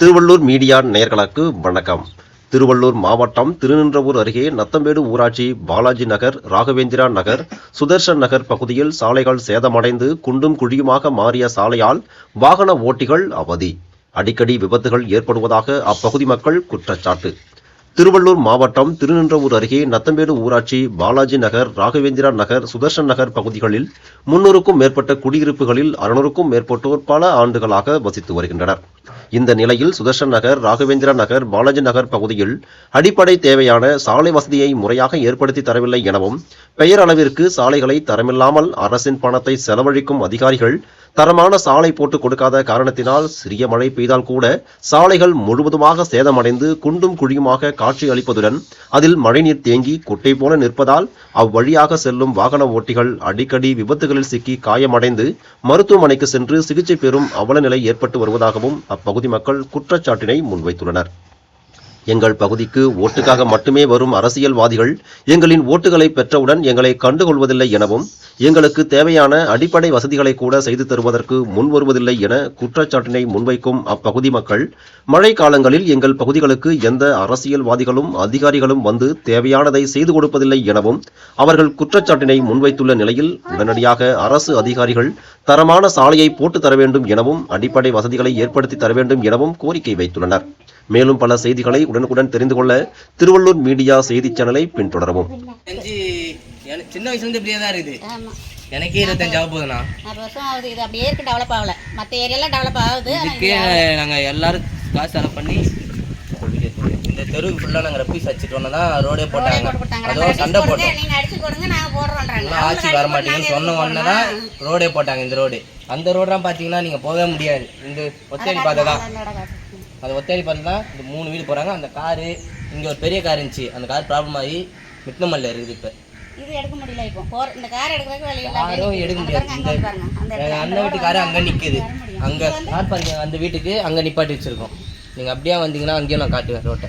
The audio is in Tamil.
திருவள்ளூர் மீடியா நேயர்களுக்கு வணக்கம். திருவள்ளூர் மாவட்டம் திருநின்றவூர் அருகே நத்தம்பேடு ஊராட்சி பாலாஜி நகர் ராகவேந்திரா நகர் சுதர்ஷன் நகர் பகுதியில் சாலைகள் சேதமடைந்து குண்டும் குழியுமாக மாறிய சாலையால் வாகன ஓட்டிகள் அவதி. அடிக்கடி விபத்துகள் ஏற்படுவதாக அப்பகுதி மக்கள் குற்றச்சாட்டு. திருவள்ளூர் மாவட்டம் திருநின்றவூர் அருகே நத்தம்பேடு ஊராட்சி பாலாஜி நகர் ராகவேந்திரா நகர் சுதர்ஷன் நகர் பகுதிகளில் முன்னூறுக்கும் மேற்பட்ட குடியிருப்புகளில் அறுநூறுக்கும் மேற்பட்டோர் பல ஆண்டுகளாக வசித்து வருகின்றனர். இந்த நிலையில் சுதர்ஷன் நகர் ராகவேந்திரா நகர் பாலாஜி நகர் பகுதியில் அடிப்படை தேவையான சாலை வசதியை முறையாக ஏற்படுத்தி தரவில்லை எனவும் பெயர் அளவிற்கு சாலைகளை தரமில்லாமல் அரசின் பணத்தை செலவழிக்கும் அதிகாரிகள் தரமான சாலை போட்டு கொடுக்காத காரணத்தினால் சிறிய மழை பெய்தால் கூட சாலைகள் முழுவதுமாக சேதமடைந்து குண்டும் குழியுமாக காட்சி அளிப்பதுடன் அதில் மழைநீர் தேங்கி குட்டை போல நிற்பதால் அவ்வழியாக செல்லும் வாகன ஓட்டிகள் அடிக்கடி விபத்துகளில் சிக்கி காயமடைந்து மருத்துவமனைக்கு சென்று சிகிச்சை பெறும் அவல நிலை ஏற்பட்டு வருவதாகவும் அப்பகுதி மக்கள் குற்றச்சாட்டினை முன்வைத்துள்ளனர். எங்கள் பகுதிக்கு ஓட்டுக்காக மட்டுமே வரும் அரசியல்வாதிகள் எங்களின் ஓட்டுகளை பெற்றவுடன் எங்களை கண்டுகொள்வதில்லை எனவும் எங்களுக்கு தேவையான அடிப்படை வசதிகளை கூட செய்து தருவதற்கு முன் வருவதில்லை என குற்றச்சாட்டினை முன்வைக்கும் அப்பகுதி மக்கள் மழை காலங்களில் எங்கள் பகுதிகளுக்கு எந்த அரசியல்வாதிகளும் அதிகாரிகளும் வந்து தேவையானதை செய்து கொடுப்பதில்லை எனவும் அவர்கள் குற்றச்சாட்டினை முன்வைத்துள்ள நிலையில் உடனடியாக அரசு அதிகாரிகள் தரமான சாலையை போட்டு தர வேண்டும் எனவும் அடிப்படை வசதிகளை ஏற்படுத்தி தர வேண்டும் எனவும் கோரிக்கை வைத்துள்ளனர். மேலும் பல செய்திகளை உடனுக்குடன் தெரிந்து கொள்ள திருவள்ளூர் மீடியா செய்தி சேனலை பின்தொடரவும். சின்ன வயசுலேருந்து இப்படியே தான் இருக்குது. ஆமா. எனக்கே இருபத்தஞ்சு ஆக போகுதுண்ணா நாலு வருஷம் ஆகுது. இது அப்படியே இருக்கு டெவலப் ஆகல. மற்ற ஏரியாலாம் டெவலப் ஆகுது. இதுக்கே நாங்கள் எல்லாரும் காசு செலவு பண்ணி இந்த தெருவுக்கு ஃபுல்லாக நாங்கள் ரப்பீஸ் வச்சுட்டு தான் ரோடே போட்டாங்க. போட்டு போட்டாங்க அதோ நாங்க சண்டை போட்டோம். ஆட்சி வர மாட்டேங்குன்னு சொன்ன உடனே தான் ரோடே போட்டாங்க இந்த ரோடு அந்த ரோடெலாம் பார்த்தீங்கன்னா நீங்கள் போகவே முடியாது. இந்த ஒத்தேரி பாதை தான். அது ஒத்தேரி பாதை தான் இந்த மூணு வீடு போகிறாங்க அந்த காரு இங்கே ஒரு பெரிய கார் இருந்துச்சு. அந்த கார் ப்ராப்ளம் ஆகி மிட்னமல்ல இருக்குது இப்போ. இது எடுக்க முடியல இப்போ. போற இந்த கார் எடுக்கிறதுக்கு வழி இல்ல. காரும் எடுக்க முடியாது. இந்த பாருங்க. அந்த எங்க அண்ணன் வீட்டு காரு அங்கே நிற்குது அங்கே கார் பாருங்க அந்த வீட்டுக்கு அங்கே நிப்பாட்டி வச்சிருக்கோம். நீங்கள் அப்படியே வந்தீங்கன்னா அங்கேயும் நான் காட்டுவேன் ரோட்டை.